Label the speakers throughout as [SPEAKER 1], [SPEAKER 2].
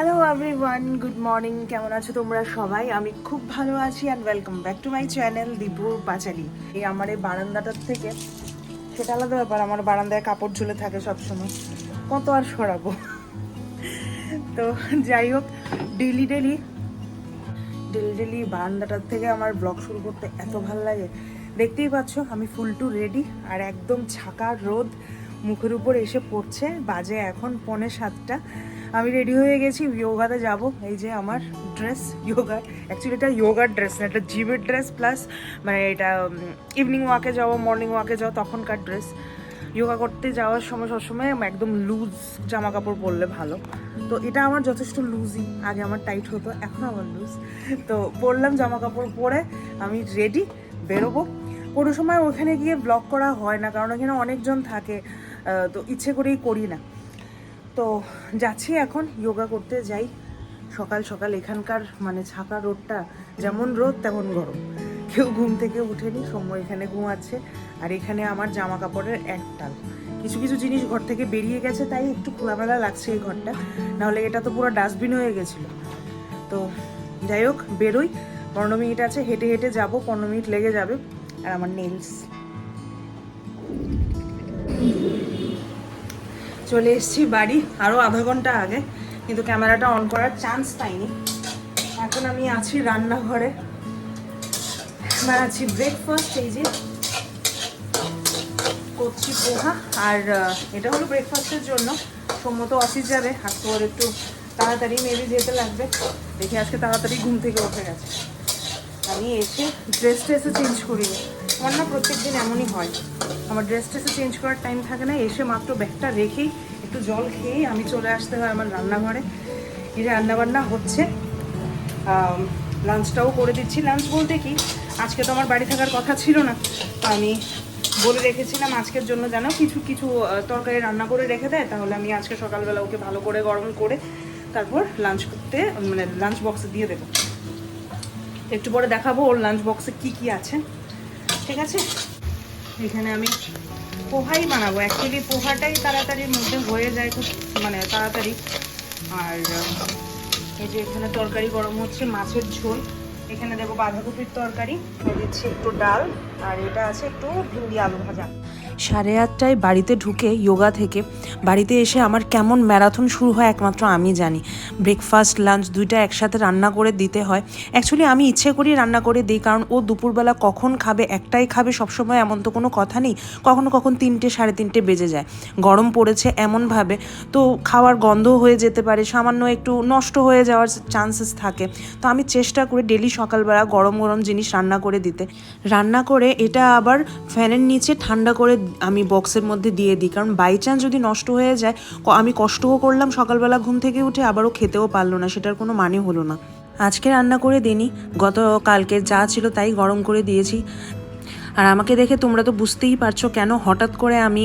[SPEAKER 1] Hello everyone good morning কেমন আছো তোমরা সবাই? আমি খুব ভালো আছি and welcome back to my channel দীপুর পাঁচালি। এই আমার এই বারান্দাটার থেকে, সেটা আলাদা ব্যাপার, আমার বারান্দায় কাপড় ঝুলে থাকে সবসময়। কত আর সরাবো? তো যাই হোক ডেলি ডেলি ডেলি ডেলি বারান্দাটার থেকে আমার ব্লগ শুরু করতে এত ভালো লাগে। দেখতেই পাচ্ছ, আমি ফুল টু রেডি আর একদম ছাকা রোদ। মুখের উপর এসে পড়ছে, বাজে এখন পৌনে সাতটা। আমি রেডি হয়ে গেছি যোগাতে যাব। এই যে আমার ড্রেস যোগা অ্যাকচুয়ালি এটা যোগার ড্রেস না, এটা জিমের ড্রেস প্লাস মানে এটা ইভিনিং ওয়াকে যাওয়া মর্নিং ওয়াকে যাওয়া, তখনকার ড্রেস যোগা করতে যাওয়ার সময় সবসময় একদম লুজ জামা কাপড় পরলে ভালো। তো এটা আমার যথেষ্ট লুজই আগে আমার টাইট হতো, এখন আমার লুজ তো পরলাম জামা কাপড় পরে আমি রেডি বেরোবো। কোনো সময় ওখানে গিয়ে ব্লগ করা হয় না, কারণ ওখানে অনেকজন থাকে। তো ইচ্ছে করেই করি না। তো যাচ্ছি এখন যোগা করতে যাই। সকাল সকাল এখানকার মানে ছাকা রোদটা যেমন রোদ, তেমন গরম। কেউ ঘুম থেকে উঠেনি, সময় এখানে ঘুমাচ্ছে। আর এখানে আমার জামা কাপড়ের একটাল কিছু কিছু জিনিস ঘর থেকে বেরিয়ে গেছে, তাই একটু খোলামেলা লাগছে এই ঘরটা। নাহলে এটা তো পুরো ডাস্টবিন হয়ে গেছিল। তো যাই হোক, বেরোই। পনেরো মিনিট আছে, হেঁটে হেঁটে যাব, পনেরো মিনিট লেগে যাবে। আর আমার নেলস চলে এসেছি বাড়ি আরও আধা ঘণ্টা আগে, কিন্তু ক্যামেরাটা অন করার চান্স পাইনি। এখন আমি আছি রান্নাঘরে। বানাচ্ছি ব্রেকফাস্ট এই যে করছি পোহা, আর এটা হলো ব্রেকফাস্টের জন্য। সম্মত অফিস যাবে, আর তোর একটু তাড়াতাড়ি মেবি যেতে লাগবে। দেখি আজকে তাড়াতাড়ি ঘুম থেকে উঠে গেছে। আমি এসে ড্রেস ট্রেসে চেঞ্জ করিনি। আমার না প্রত্যেক দিন এমনই হয়। আমার ড্রেস ট্রেসে চেঞ্জ করার টাইম থাকে না, এসে মাত্র ব্যাগটা রেখেই একটু জল খেয়েই আমি চলে আসতে হয় আমার রান্নাঘরে। এই রান্নাবান্না হচ্ছে লাঞ্চটাও করে দিচ্ছি। লাঞ্চ বলতে কি, আজকে তো আমার বাড়ি থাকার কথা ছিল না আমি বলে রেখেছিলাম আজকের জন্য যেন কিছু কিছু তরকারি রান্না করে রেখে দেয়, তাহলে আমি আজকে সকালবেলা ওকে ভালো করে গরম করে তারপর লাঞ্চ করতে মানে লাঞ্চ বক্সে দিয়ে দেবো। একটু পরে দেখাবো ওর লাঞ্চ বক্সে কি কি আছে। ঠিক আছে? এখানে আমি পোহাই বানাবো। অ্যাকচুয়ালি পোহাটাই তাড়াতাড়ির মধ্যে হয়ে যায় খুব মানে তাড়াতাড়ি। আর এই যে এখানে তরকারি গরম হচ্ছে, মাছের ঝোল। এখানে দেবো বাঁধাকপির তরকারি দিচ্ছি একটু ডাল, আর এটা আছে একটু ভিন্ডি আলু ভাজা। সাড়ে আটটায় বাড়িতে ঢুকে যোগা থেকে বাড়িতে এসে আমার কেমন ম্যারাথন শুরু হয় একমাত্র আমি জানি। ব্রেকফাস্ট লাঞ্চ দুইটা একসাথে রান্না করে দিতে হয়। অ্যাকচুয়ালি আমি ইচ্ছে করি রান্না করে দিই, কারণ ও দুপুরবেলা কখন খাবে, একটাই খাবে সবসময় এমন তো কোনো কথা নেই। কখনো কখন তিনটে, সাড়ে তিনটে বেজে যায়। গরম পড়েছে এমনভাবে, তো খাওয়ার গন্ধ হয়ে যেতে পারে, সামান্য একটু নষ্ট হয়ে যাওয়ার চান্সেস থাকে। তো আমি চেষ্টা করি ডেলি সকালবেলা গরম গরম জিনিস রান্না করে দিতে। রান্না করে এটা আবার ফ্যানের নিচে ঠান্ডা করে আমি বক্সের মধ্যে দিয়ে দিই। কারণ বাই চান্স যদি নষ্ট হয়ে যায় আমি কষ্টও করলাম, সকালবেলা ঘুম থেকে উঠে আবারও খেতেও পারল না, সেটার কোনো মানে হলো না। আজকে রান্না করে দিইনি, গত কালকে যা ছিল তাই গরম করে দিয়েছি। আর আমাকে দেখে তোমরা তো বুঝতেই পারছ কেন হঠাৎ করে আমি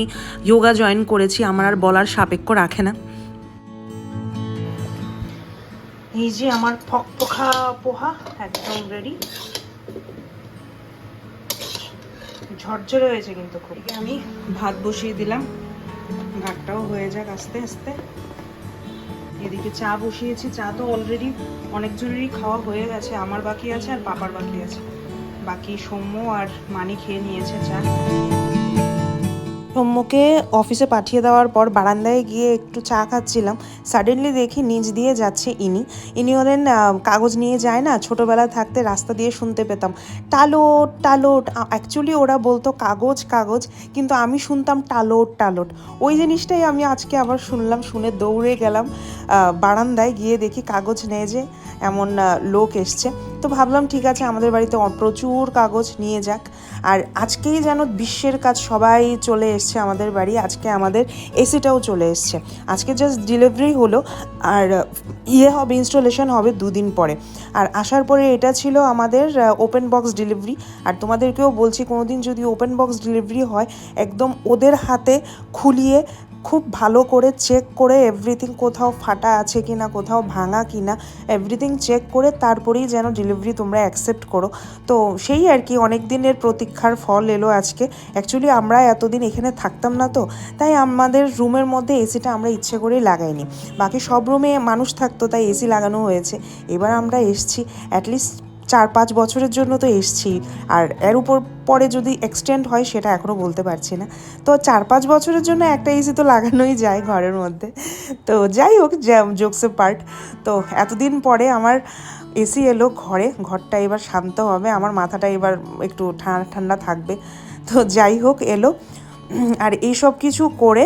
[SPEAKER 1] যোগা জয়েন করেছি, আমার আর বলার সাপেক্ষ রাখে না। এই যে আমার ফকফকা পোহা, একদম রেডি ঝরঝরে হয়েছে কিন্তু খুব। আমি ভাত বসিয়ে দিলাম। ভাতটাও হয়ে যাক আস্তে আস্তে। এদিকে চা বসিয়েছি। চা তো অলরেডি অনেকজনেরই খাওয়া হয়ে গেছে। আমার বাকি আছে আর পাপার বাকি আছে। বাকি সৌম্য আর মানি খেয়ে নিয়েছে চা। সৌম্যকে অফিসে পাঠিয়ে দেওয়ার পর বারান্দায় গিয়ে একটু চা খাচ্ছিলাম। সাডেনলি দেখি নিচ দিয়ে যাচ্ছে ইনি। ইনি হলেন কাগজ নিয়ে যায় না ছোটোবেলা থাকতে রাস্তা দিয়ে শুনতে পেতাম। টালোট টালোট অ্যাকচুয়ালি ওরা বলতো কাগজ কাগজ, কিন্তু আমি শুনতাম টালোট টালোট। ওই জিনিসটাই আমি আজকে আবার শুনলাম, শুনে দৌড়ে গেলাম বারান্দায় গিয়ে দেখি কাগজ নেয় যে, এমন লোক এসছে। তো ভাবলাম ঠিক আছে, আমাদের বাড়িতে প্রচুর কাগজ নিয়ে যাক। আর আজকেই যেন বিশ্বের কাজ সবাই চলে এসছে আমাদের বাড়ি, আজকে আমাদের এসিটাও চলে এসছে। আজকে জাস্ট ডেলিভারি হলো, আর ইয়ে হবে ইনস্টলেশন হবে দুদিন পরে। আর আসার পরে এটা ছিল আমাদের ওপেন বক্স ডেলিভারি আর তোমাদেরকেও বলছি, কোনোদিন যদি ওপেন বক্স ডেলিভারি হয়, একদম ওদের হাতে খুলিয়ে খুব ভালো করে চেক করে এভরিথিং কোথাও ফাটা আছে কি না কোথাও ভাঙা কি না এভরিথিং চেক করে তারপরেই যেন ডেলিভারি তোমরা অ্যাকসেপ্ট করো। তো সেই আর কি, অনেক দিনের প্রতীক্ষার ফল এলো আজকে। অ্যাকচুয়ালি আমরা এতদিন এখানে থাকতাম না তো, তাই আমাদের রুমের মধ্যে এসিটা আমরা ইচ্ছে করেই লাগাইনি। বাকি সব রুমে মানুষ থাকতো, তাই এসি লাগানো হয়েছে। এবার আমরা এসছি অ্যাটলিস্ট চার পাঁচ বছরের জন্য তো এসছি। আর এর উপর পরে যদি এক্সটেন্ড হয় সেটা এখনও বলতে পারছি না। তো চার পাঁচ বছরের জন্য একটা এসি তো লাগানোই যায় ঘরের মধ্যে। তো যাই হোক জোকসে পার্ট তো এতদিন পরে আমার এসি এলো ঘরে, ঘরটা এবার শান্ত হবে, আমার মাথাটা এবার একটু ঠান্ডা ঠান্ডা থাকবে। তো যাই হোক, এলো। আর এই সব কিছু করে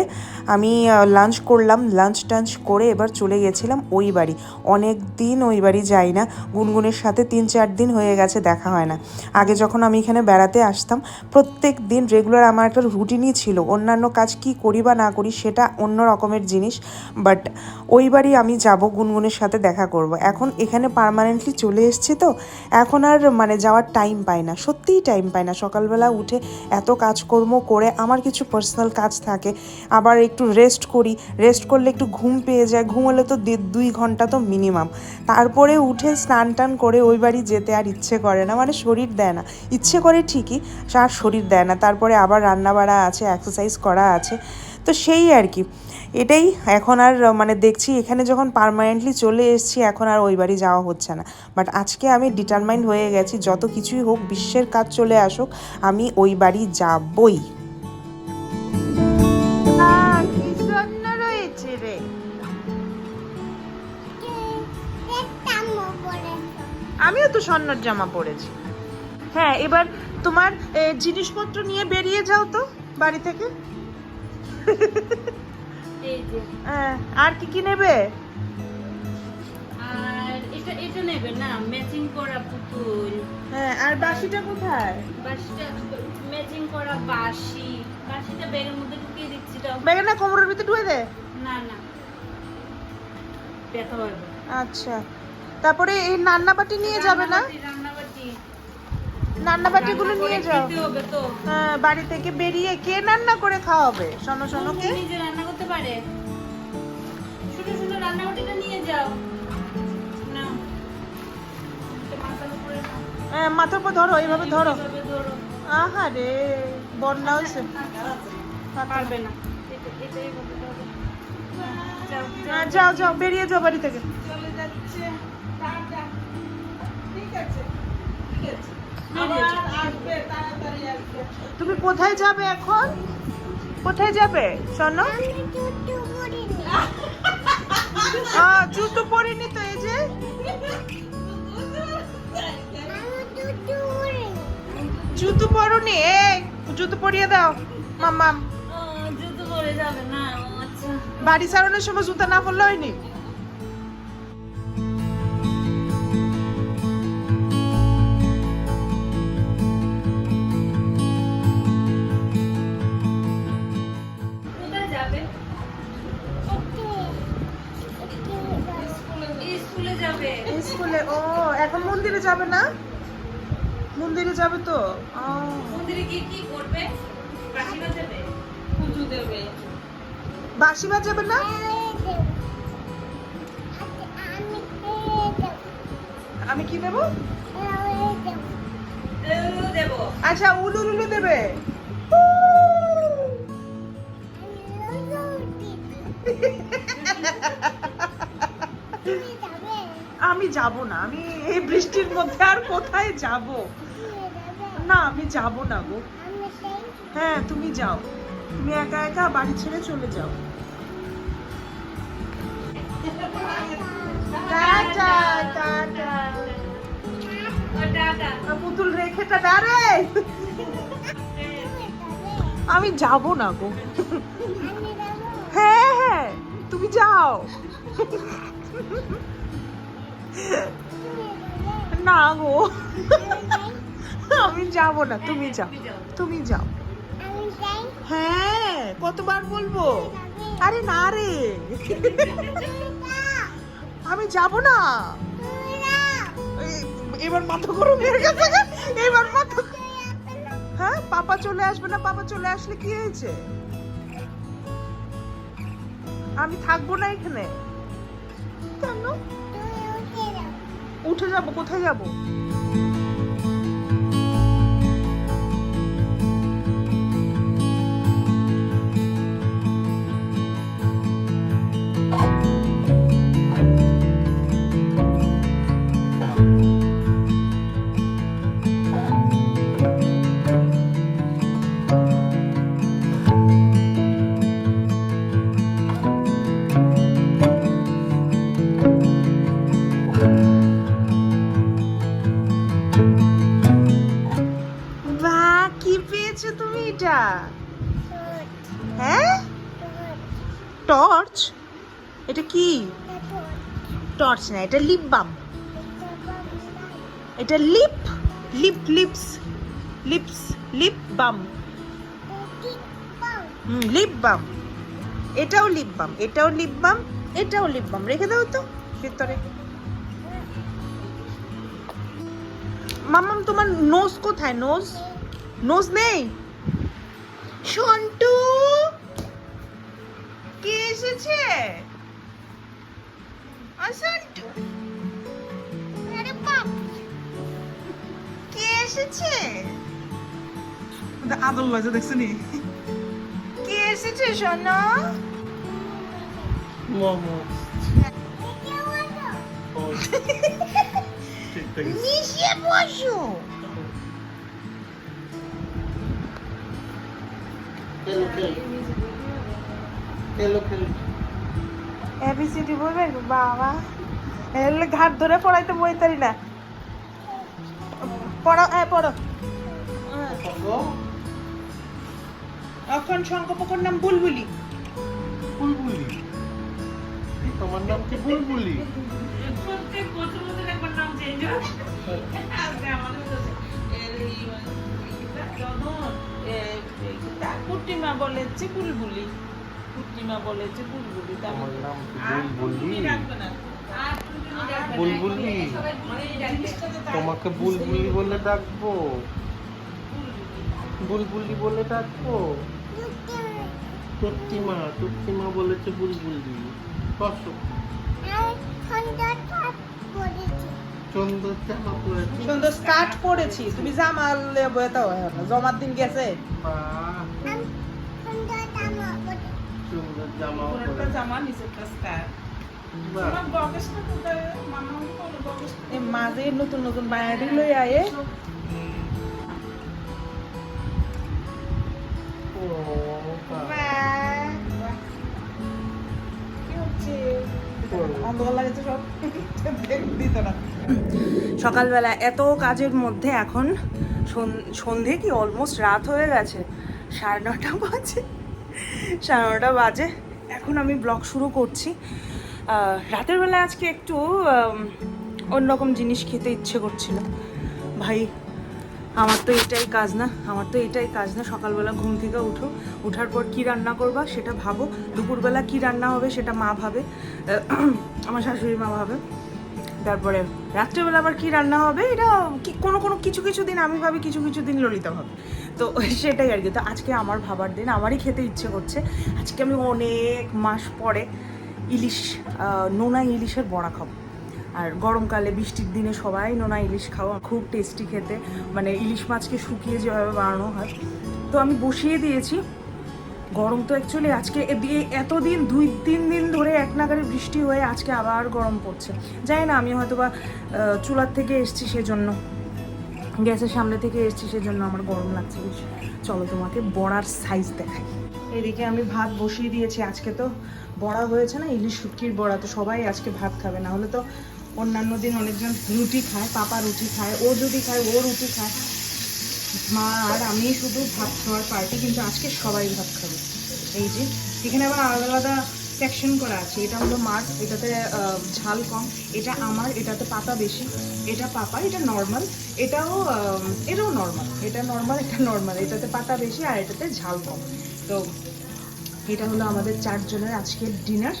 [SPEAKER 1] আমি লাঞ্চ করলাম লাঞ্চ টাঞ্চ করে এবার চলে গেছিলাম ওই বাড়ি। অনেক দিন ওই বাড়ি যাই না। গুনগুনের সাথে তিন চার দিন হয়ে গেছে, দেখা হয় না। আগে যখন আমি এখানে বেড়াতে আসতাম, প্রত্যেক দিন রেগুলার আমার একটা রুটিনই ছিল, অন্যান্য কাজ কি করি বা না করি সেটা অন্য রকমের জিনিস। বাট ওই বাড়ি আমি যাব, গুনগুনের সাথে দেখা করব। এখন এখানে পার্মানেন্টলি চলে এসেছি তো, এখন আর মানে যাওয়ার টাইম পাই না, সত্যিই টাইম পাই না। সকালবেলা উঠে এত কাজকর্ম করে আমার কিছু পার্সোনাল কাজ থাকে, আবার একটু রেস্ট করি। রেস্ট করলে একটু ঘুম পেয়ে যায়। ঘুম হলে তো দেড় দুই ঘণ্টা তো মিনিমাম তারপরে উঠে স্নান টান করে ওই বাড়ি যেতে আর ইচ্ছে করে না। মানে শরীর দেয় না। ইচ্ছে করে ঠিকই আর শরীর দেয় না। তারপরে আবার রান্না বাড়া আছে এক্সারসাইজ করা আছে। তো সেই আর কি। এটাই এখন আর মানে দেখছি এখানে যখন পার্মানেন্টলি চলে এসেছি, এখন আর ওই বাড়ি যাওয়া হচ্ছে না। বাট আজকে আমি ডিটারমাইন্ড হয়ে গেছি, যত কিছুই হোক, বিশ্বের কাজ চলে আসুক, আমি ওই বাড়ি যাবই। তো স্বর্ণর জামা পরেছি। হ্যাঁ এবার তোমার জিনিসপত্র নিয়ে বেরিয়ে যাও তো বাড়ি থেকে। আর কি কি নেবে?
[SPEAKER 2] আর এটা এটা নেবে না ম্যাচিং করা পুতুল।
[SPEAKER 1] হ্যাঁ আর বাসিটা কোথায়?
[SPEAKER 2] বাসিটা ম্যাচিং করা বাসি। বাসিটা ব্যাগের মধ্যে ঢুকিয়ে দিচ্ছি তো
[SPEAKER 1] ব্যাগে না কোমরের ভিতরে ঢুয়ে দে।
[SPEAKER 2] না না। ব্যথা
[SPEAKER 1] আচ্ছা। তারপরে এই নান্নাবাটি নিয়ে যাবে না?
[SPEAKER 2] রান্না করে
[SPEAKER 1] নিয়ে যাও। হ্যাঁ বাড়ি থেকে বেরিয়ে কে রান্না করে খাওয়াবে? শোনো শোনো কে?
[SPEAKER 2] নিজে রান্না করতে পারে। ছোট ছোট রান্নাবাটিটা নিয়ে যাও।
[SPEAKER 1] হ্যাঁ, মাথার উপর ধরো এইভাবে ধরো। আহা রে বন্যা হয়েছে
[SPEAKER 2] পারবে না
[SPEAKER 1] হ্যাঁ, যাও যাও বেরিয়ে যাও বাড়ি থেকে।
[SPEAKER 2] চলে যাচ্ছে।
[SPEAKER 1] তুমি কোথায় যাবে এখন? কোথায় যাবে শোনো? জুতো পরিনি। তো এই যে। জুতো পরনি। এই জুতো পরিয়ে দাও মাম্মাম।
[SPEAKER 2] ও, জুতো পরে যাবে না আচ্ছা।
[SPEAKER 1] বাড়ি সারানোর সময় জুতা না পরলে হয়নি?
[SPEAKER 2] যাবে? স্কুলে যাবে?
[SPEAKER 1] স্কুলে ও এখন মন্দিরে যাবে না? মন্দিরে যাবে তো? ও।
[SPEAKER 2] মন্দিরে গিয়ে কি করবে? বাসি বাজাবে পুজো দেবে।
[SPEAKER 1] বাসি বাজাবে না? আমি কি দেবো?
[SPEAKER 2] দেবো দেবো।
[SPEAKER 1] আচ্ছা উলু উলু দেবে? যাব না। আমি এই বৃষ্টির মধ্যে আর কোথায় যাব? না, আমি যাব না গো। হ্যাঁ তুমি যাও। তুমি একা একা বাড়ি ছেড়ে চলে যাও। পুতুল রেখে টাটা রে। আমি যাব না গো। হ্যাঁ হ্যাঁ তুমি যাও। না গো। আমি যাব না, তুমি যাও তুমি যাও। হ্যাঁ কতবার বলব? আরে না রে। আমি যাব না। এবার মাথা গরম হয়ে গেছে এবার মাথা হ্যাঁ পাপা চলে আসবে না, পাপা চলে আসলে কি হয়েছে? আমি থাকব না এখানে। কেন? উঠে যাব কোথায় যাব? টর্চ? এটা কি? টর্চ না, এটা লিপ বাম। এটা lip lip, lips lips, lip balm. Lip balm. এটাও লিপ বাম, এটাও লিপ বাম, এটাও লিপ বাম। রেখে দাও তো, ভিতরে। মামাম, তোমার নোজ কোথায়? নোজ নোজ নেই? সন্টু কে এসেছে আ, সন্টু কে এসেছে? আদর লজে দেখছ নি? কে এসেছে সোনা
[SPEAKER 3] মোমো।
[SPEAKER 1] নিচে বসো।
[SPEAKER 3] খেলো খেলো
[SPEAKER 1] এবিসিডি বলবেন বাবা এলে ঘাট ধরে পড়াইতে বইতারি না পড়ো হ্যাঁ পড়ো এখন শঙ্কপকর নাম বুলবুলি
[SPEAKER 3] বুলবুলি তোমার নাম কি বুলবুলি
[SPEAKER 4] প্রত্যেক বছর বছর একবার নাম চেঞ্জ হয় আমাদের কাছে কুটিমা বলেছে বুলবুলি কুটিমা বলেছে বুলবুলি
[SPEAKER 3] তোমার নাম বুলবুলি? বুলবুলি? তোমাকে বুলবুলি বলে ডাকবো? বুলবুলি। বলে ডাকবো? তুত্তিমা তুত্তিমা বলেছে বুলবুলি। বসো। সুন্দর
[SPEAKER 1] স্কার্ট পরেছি তুমি জামা বইতে হয় না জমার দিন গেছে।
[SPEAKER 3] সুন্দর জামা
[SPEAKER 4] একটা
[SPEAKER 3] পরেছে
[SPEAKER 4] জামা নিচে একটা স্কার্ট
[SPEAKER 1] মাঝে নতুন নতুন বায়ারি লই আয়ে। সকালবেলা এত কাজের মধ্যে এখন সন- সন্ধে কি? অলমোস্ট রাত হয়ে গেছে। সাড়ে নটা বাজে। সাড়ে নটা বাজে। এখন আমি ব্লগ শুরু করছি। রাতের বেলা আজকে একটু অন্যরকম জিনিস খেতে ইচ্ছে করছিল। ভাই, আমার তো এটাই কাজ না, আমার তো এটাই কাজ না, সকালবেলা ঘুম থেকে উঠো, উঠার পর কি রান্না করবা সেটা ভাবো, দুপুরবেলা কি রান্না হবে সেটা মা ভাবে আমার শাশুড়ি মা ভাবে। তারপরে রাত্রেবেলা আবার কি রান্না হবে? এটা কি, কোনো কোনো কিছু কিছু দিন আমি ভাবি কিছু কিছু দিন ললিতা ভাবে। তো সেটাই আর কি। তো আজকে আমার ভাবার দিন, আমারই খেতে ইচ্ছে করছে। আজকে আমি অনেক মাস পরে ইলিশ নোনা ইলিশের বড়া খাব। আর গরমকালে বৃষ্টির দিনে সবাই নোনা ইলিশ খাওয়া খুব টেস্টি খেতে। মানে ইলিশ মাছকে শুকিয়ে যেভাবে বানানো হয়। তো আমি বসিয়ে দিয়েছি। গরম তো অ্যাকচুয়ালি আজকে এতদিন, দুই, তিন দিন ধরে এক নাগারে বৃষ্টি হয়ে আজকে আবার গরম পড়ছে। জানি না, আমি হয়তো বা চুলার থেকে এসছি সেজন্য, গ্যাসের সামনে থেকে এসছি সেজন্য আমার গরম লাগছে চলো তোমাকে বড়ার সাইজ দেখাই। এদিকে আমি ভাত বসিয়ে দিয়েছি আজকে তো। বড়া হয়েছে না, ইলিশ শুটকির বড়া, তো সবাই আজকে ভাত খাবে। না হলে তো অন্যান্য দিন অনেকজন রুটি খায়, পাপা রুটি খায়, ও যদি খায়, ও রুটি খায়। মা আর আমি শুধু ভাত খাওয়ার পার্টি কিন্তু আজকে সবাই ভাত খাবে। এই যে, এখানে আবার আলাদা আলাদা সেকশন করা আছে। এটা হলো মার এটাতে ঝাল কম। এটা আমার, এটাতে পাতা বেশি। এটা পাপা, এটা নর্মাল এটাও এটাও নর্মাল এটা নর্মাল এটা নর্মাল এটাতে পাতা বেশি আর এটাতে ঝাল কম। তো, এটা হলো আমাদের চারজনের আজকের ডিনার